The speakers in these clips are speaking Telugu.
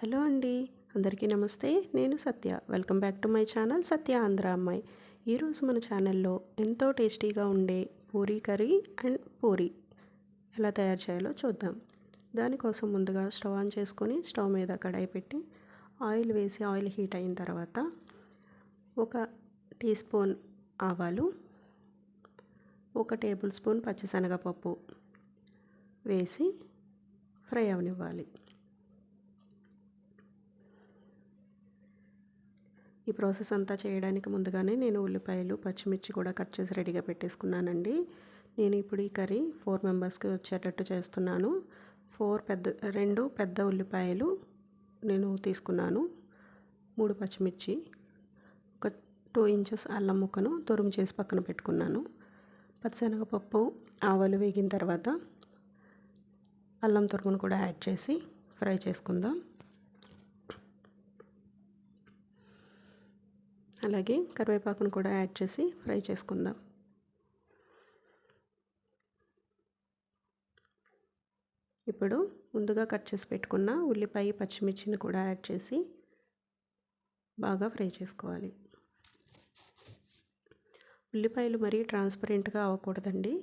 హలో అండి అందరికీ నమస్తే. నేను Satya. Welcome back to my channel Satya Andhra అమ్మాయి. ఈరోజు మన ఛానల్లో ఎంతో టేస్టీగా ఉండే పూరీ కర్రీ అండ్ పూరీ ఎలా తయారు చేయాలో చూద్దాం. దానికోసం ముందుగా స్టవ్ ఆన్ చేసుకొని స్టవ్ మీద కడాయి పెట్టి ఆయిల్ వేసి ఆయిల్ హీట్ అయిన తర్వాత ఒక టీ స్పూన్ ఆవాలు ఒక టేబుల్ స్పూన్ పచ్చిశనగపప్పు వేసి ఫ్రై అవనివ్వాలి. ఈ ప్రాసెస్ అంతా చేయడానికి ముందుగానే నేను ఉల్లిపాయలు పచ్చిమిర్చి కూడా కట్ చేసి రెడీగా పెట్టేసుకున్నానండి. నేను ఇప్పుడు ఈ కర్రీ ఫోర్ మెంబర్స్కి వచ్చేటట్టు చేస్తున్నాను. ఫోర్ పెద్ద రెండు పెద్ద ఉల్లిపాయలు నేను తీసుకున్నాను. మూడు పచ్చిమిర్చి ఒక టూ ఇంచెస్ అల్లం ముక్కను తురుము చేసి పక్కన పెట్టుకున్నాను. పచ్చిశనగపప్పు ఆవాలు వేగిన తర్వాత అల్లం తురుమును కూడా యాడ్ చేసి ఫ్రై చేసుకుందాం. అలాగే కరివేపాకును కూడా యాడ్ చేసి ఫ్రై చేసుకుందాం. ఇప్పుడు ముందుగా కట్ చేసి పెట్టుకున్న ఉల్లిపాయ పచ్చిమిర్చిని కూడా యాడ్ చేసి బాగా ఫ్రై చేసుకోవాలి. ఉల్లిపాయలు మరీ ట్రాన్స్పరెంట్గా అవ్వకూడదండి.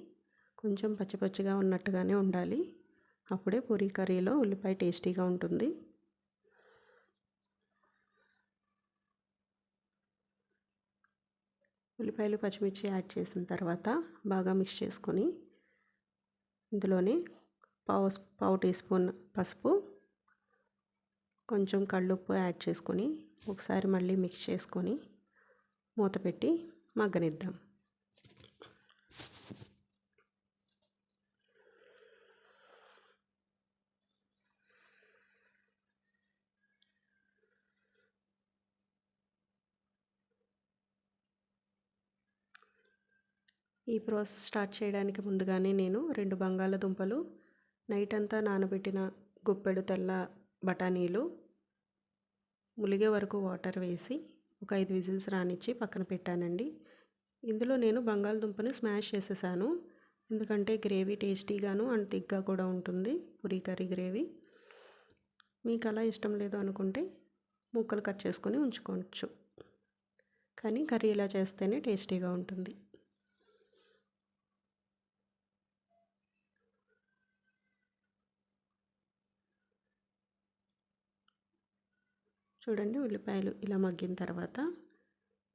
కొంచెం పచ్చి పచ్చిగా ఉన్నట్టుగానే ఉండాలి. అప్పుడే పూరీ కర్రీలో ఉల్లిపాయ టేస్టీగా ఉంటుంది. ఉల్లిపాయలు పచ్చిమిర్చి యాడ్ చేసిన తర్వాత బాగా మిక్స్ చేసుకొని ఇందులోనే పావు పావు టీ స్పూన్ పసుపు కొంచెం కళ్ళుప్పు యాడ్ చేసుకొని ఒకసారి మళ్ళీ మిక్స్ చేసుకొని మూత పెట్టి మగ్గనిద్దాం. ఈ ప్రాసెస్ స్టార్ట్ చేయడానికి ముందుగానే నేను రెండు బంగాళదుంపలు నైట్ అంతా నానబెట్టిన గుప్పెడు తెల్ల బఠానీలు ములిగే వరకు వాటర్ వేసి ఒక ఐదు విజిల్స్ రానిచ్చి పక్కన పెట్టానండి. ఇందులో నేను బంగాళదుంపని స్మాష్ చేసేసాను. ఎందుకంటే గ్రేవీ టేస్టీగాను అండ్ థిక్గా కూడా ఉంటుంది పూరీ కర్రీ గ్రేవీ. మీకు అలా ఇష్టం లేదు అనుకుంటే ముక్కలు కట్ చేసుకొని ఉంచుకోవచ్చు. కానీ కర్రీ ఇలా చేస్తేనే టేస్టీగా ఉంటుంది. చూడండి ఉల్లిపాయలు ఇలా మగ్గిన తర్వాత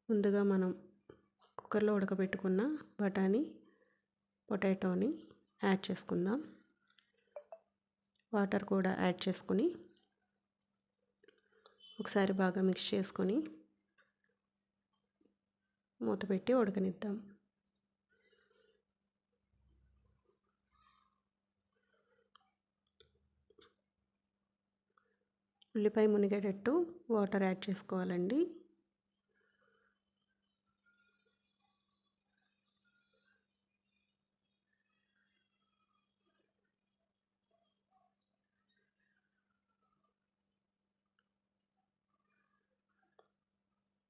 ముందుగా మనం కుక్కర్లో ఉడకబెట్టుకున్న బఠానీ పొటాటోని యాడ్ చేసుకుందాం. వాటర్ కూడా యాడ్ చేసుకుని ఒకసారి బాగా మిక్స్ చేసుకొని మూత పెట్టి ఉడకనిద్దాం. ఉల్లిపాయ మునిగేటట్టు వాటర్ యాడ్ చేసుకోవాలండి.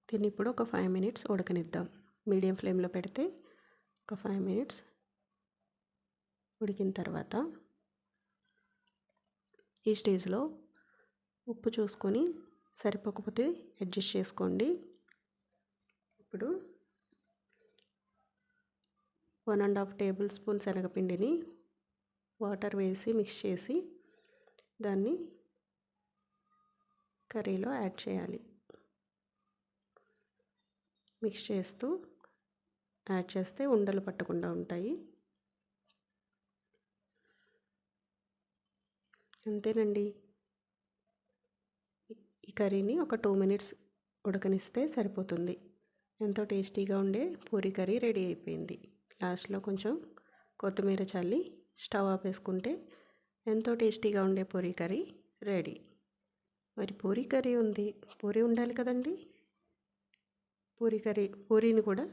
దీన్ని ఇప్పుడు ఒక ఫైవ్ మినిట్స్ ఉడకనిద్దాం. మీడియం ఫ్లేమ్లో పెడితే ఒక ఫైవ్ మినిట్స్ ఉడికిన తర్వాత ఈ స్టేజ్లో ఉప్పు చూసుకొని సరిపోకపోతే అడ్జస్ట్ చేసుకోండి. ఇప్పుడు one and half tablespoon శనగపిండిని వాటర్ వేసి మిక్స్ చేసి దాన్ని కర్రీలో యాడ్ చేయాలి. మిక్స్ చేస్తూ యాడ్ చేస్తే ఉండలు పట్టకుండా ఉంటాయి. అంతేనండి. కర్రీని ఒక టూ మినిట్స్ ఉడకనిస్తే సరిపోతుంది. ఎంతో టేస్టీగా ఉండే పూరీ కర్రీ రెడీ అయిపోయింది. లాస్ట్లో కొంచెం కొత్తిమీర చల్లి స్టవ్ ఆపేసుకుంటే ఎంతో టేస్టీగా ఉండే పూరీ కర్రీ రెడీ. మరి పూరీ కర్రీ ఉంది. పూరీ ఉండాలి కదండి? పూరీ కర్రీ పూరీని కూడా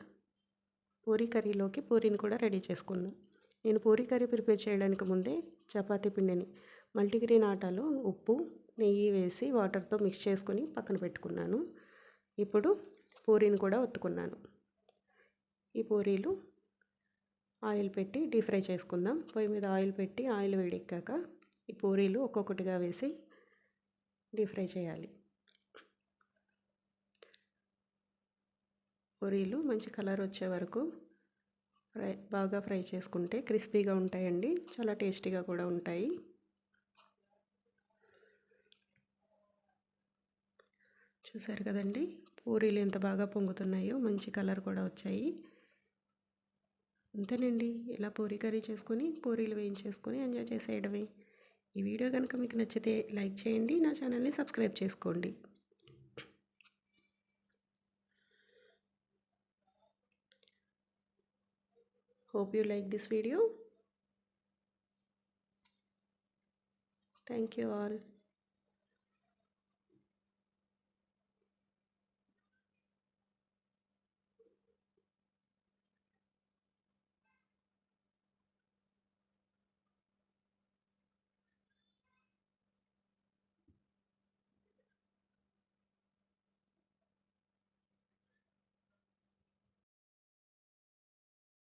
పూరీ కర్రీలోకి పూరీని కూడా రెడీ చేసుకుందాం. నేను పూరీ కర్రీ ప్రిపేర్ చేయడానికి ముందే చపాతీ పిండిని మల్టీగ్రెయిన్ ఆటాలో ఉప్పు నెయ్యి వేసి వాటర్తో మిక్స్ చేసుకొని పక్కన పెట్టుకున్నాను. ఇప్పుడు పూరీని కూడా ఒత్తుకున్నాను. ఈ పూరీలు ఆయిల్ పెట్టి డీప్ ఫ్రై చేసుకుందాం. పొయ్యి మీద ఆయిల్ పెట్టి ఆయిల్ వేడెక్కాక ఈ పూరీలు ఒక్కొక్కటిగా వేసి డీప్ ఫ్రై చేయాలి. పూరీలు మంచి కలర్ వచ్చే వరకు ఫ్రై బాగా ఫ్రై చేసుకుంటే క్రిస్పీగా ఉంటాయండి. చాలా టేస్టీగా కూడా ఉంటాయి. చూసారు కదండి? పూరీలు ఎంత బాగా పొంగుతున్నాయో మంచి కలర్ కూడా వచ్చాయి. అంతేనండి. ఇలా పూరీ కర్రీ చేసుకొని పూరీలు వేయించేసుకొని ఎంజాయ్ చేసేయడమే. ఈ వీడియో కనుక మీకు నచ్చితే లైక్ చేయండి నా ఛానల్ని సబ్స్క్రైబ్ చేసుకోండి. Hope you like this video thank you all